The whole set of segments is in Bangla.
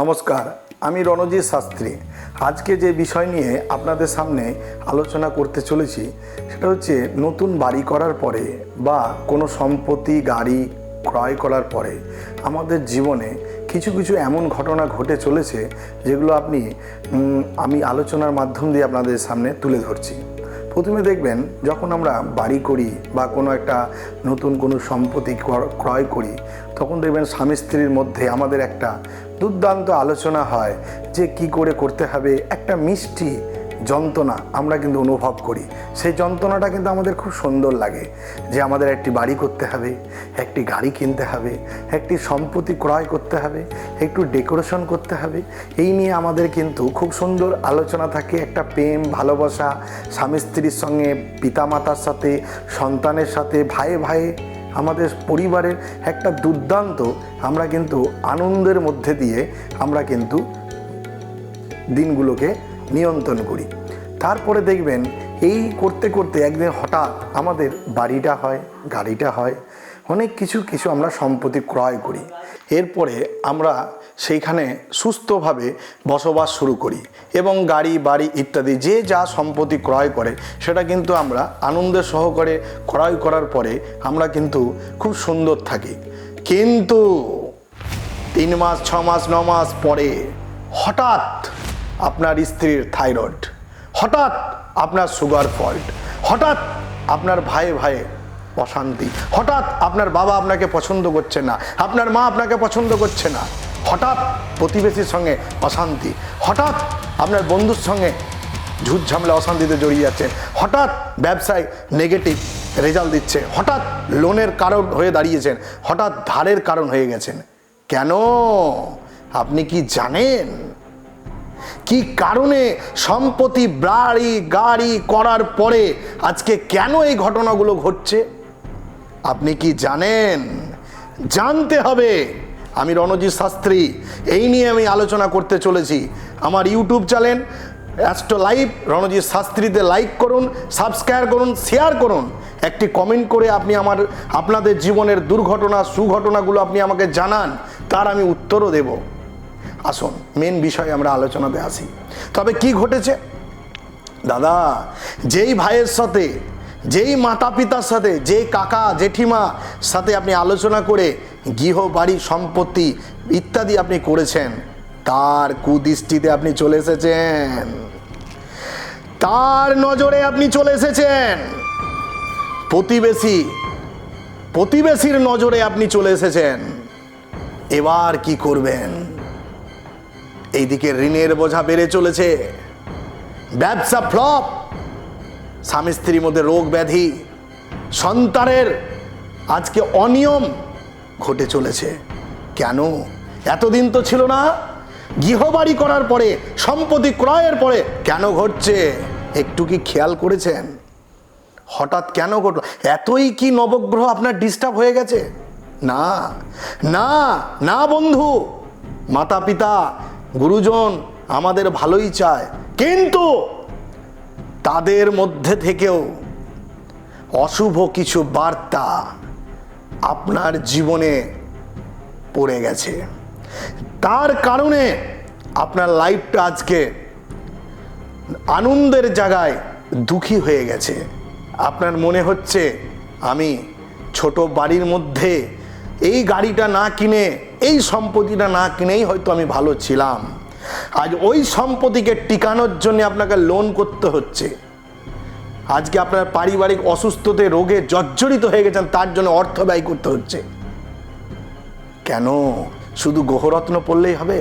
নমস্কার, আমি রণজিৎ শাস্ত্রী। আজকে যে বিষয় নিয়ে আপনাদের সামনে আলোচনা করতে চলেছি, সেটা হচ্ছে নতুন বাড়ি করার পরে বা কোনো সম্পত্তি, গাড়ি ক্রয় করার পরে আমাদের জীবনে কিছু কিছু এমন ঘটনা ঘটে চলেছে, যেগুলো আপনি আমি আলোচনার মাধ্যম দিয়ে আপনাদের সামনে তুলে ধরছি। প্রথমে দেখবেন যখন আমরা বাড়ি করি বা কোনো একটা নতুন কোনো সম্পত্তি ক্রয় করি, তখন দেখবেন স্বামী স্ত্রীর মধ্যে আমাদের একটা দুর্দান্ত আলোচনা হয় যে কি করে করতে হবে, একটা মিষ্টি যন্ত্রণা আমরা কিন্তু অনুভব করি। সেই যন্ত্রণাটা কিন্তু আমাদের খুব সুন্দর লাগে যে আমাদের একটি বাড়ি করতে হবে, একটি গাড়ি কিনতে হবে, একটি সম্পত্তি ক্রয় করতে হবে, একটু ডেকোরেশন করতে হবে। এই নিয়ে আমাদের কিন্তু খুব সুন্দর আলোচনা থাকে, একটা প্রেম, ভালোবাসা, স্বামী স্ত্রীর সঙ্গে, পিতামাতার সাথে, সন্তানের সাথে ভাই ভাই আমাদের পরিবারের একটা দুর্দান্ত আমরা কিন্তু আনন্দের মধ্যে দিয়ে আমরা কিন্তু দিনগুলোকে নিয়ন্ত্রণ করি। তারপরে দেখবেন এই করতে করতে একদিন হঠাৎ আমাদের বাড়িটা হয়, গাড়িটা হয়, অনেক কিছু কিছু আমরা সম্পত্তি ক্রয় করি। এরপরে আমরা সেইখানে সুস্থভাবে বসবাস শুরু করি এবং গাড়ি, বাড়ি ইত্যাদি যে যা সম্পত্তি ক্রয় করে সেটা কিন্তু আমরা আনন্দের সহকারে ক্রয় করার পরে আমরা কিন্তু খুব সুন্দর থাকি। কিন্তু তিন মাস, ছ মাস, ন মাস পরে হঠাৎ আপনার স্ত্রীর থাইরয়েড, হঠাৎ আপনার সুগার ফল্ট, হঠাৎ আপনার ভাই ভাই অশান্তি, হঠাৎ আপনার বাবা আপনাকে পছন্দ করছে না, আপনার মা আপনাকে পছন্দ করছে না, হঠাৎ প্রতিবেশীর সঙ্গে অশান্তি, হঠাৎ আপনার বন্ধুর সঙ্গে ঝুট ঝামেলা, অশান্তিতে জড়িয়ে যাচ্ছেন হঠাৎ ব্যবসায় নেগেটিভ রেজাল্ট দিচ্ছে, হঠাৎ লোনের কারণ হয়ে দাঁড়িয়েছেন, হঠাৎ ধারের কারণ হয়ে গেছেন। কেন? আপনি কি জানেন? কি কারণে সম্পত্তি বাড়ি গাড়ি করার পরে আজকে কেন এই ঘটনাগুলো ঘটছে? আপনি কি জানেন? জানতে হবে। আমি রণজিৎ শাস্ত্রী, এই নিয়ে আমি আলোচনা করতে চলেছি। আমার YouTube channel astro live Ranjit শাস্ত্রীতে like করুন, সাবস্ক্রাইব করুন, শেয়ার করুন। একটি কমেন্ট করে আপনি আমার, আপনাদের জীবনের দুর্ঘটনা, সুঘটনাগুলো আপনি আমাকে জানান, তার আমি উত্তরও দেব। আসুন মেন বিষয়ে আমরা আলোচনাতে আসি তবে কি ঘটেছে? দাদা, যেই ভাইয়ের সাথে, যেই মাতা পিতার সাথে যে কাকা, জেঠিমা সাথে আপনি আলোচনা করে গৃহ বাড়ি সম্পত্তি ইত্যাদি আপনি করেছেন, তার কুদৃষ্টিতে আপনি চলে এসেছেন। তার নজরে আপনি চলে এসেছেন। প্রতিবেশী, প্রতিবেশীর নজরে আপনি চলে এসেছেন। এবার কি করবেন? এইদিকে ঋণের বোঝা বেড়ে চলেছে। ব্যবসা ফ্লপ, স্বামী স্ত্রীর মধ্যে রোগ ব্যাধি, সন্তানের আজকে অনিয়ম ঘটে চলেছে। কেন? এতদিন তো ছিল না। গৃহবাড়ি করার পরে, সম্পত্তি ক্রয়ের পরে কেন ঘটছে? একটু কি খেয়াল করেছেন? হঠাৎ কেন ঘটল? এতই কি নবগ্রহ আপনার ডিস্টার্ব হয়ে গেছে? না না না বন্ধু মাতা পিতা গুরুজন আমাদের ভালোই চায়, কিন্তু তাদের মধ্যে থেকেও অশুভ কিছু বার্তা আপনার জীবনে পড়ে গেছে। তার কারণে আপনার লাইফটা আজকে আনন্দের জায়গায় দুঃখী হয়ে গেছে। আপনার মনে হচ্ছে, আমি ছোট বাড়ির মধ্যে এই গাড়িটা না কিনে এই সম্পত্তিটা না কিনেই হয়তো আমি ভালো ছিলাম। আজ ওই সম্পত্তিকে টিকানোর জন্য আপনাকে লোন করতে হচ্ছে। আজকে আপনার পারিবারিক অসুস্থতে রোগে জর্জরিত হয়ে গেছেন, তার জন্য অর্থ ব্যয় করতে হচ্ছে। কেন? শুধু গোহরত্ন পড়লেই হবে?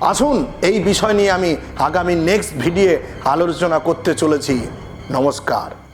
আসুন, এই বিষয় নিয়ে আমি আগামী নেক্সট ভিডিও আলোচনা করতে চলেছি। নমস্কার।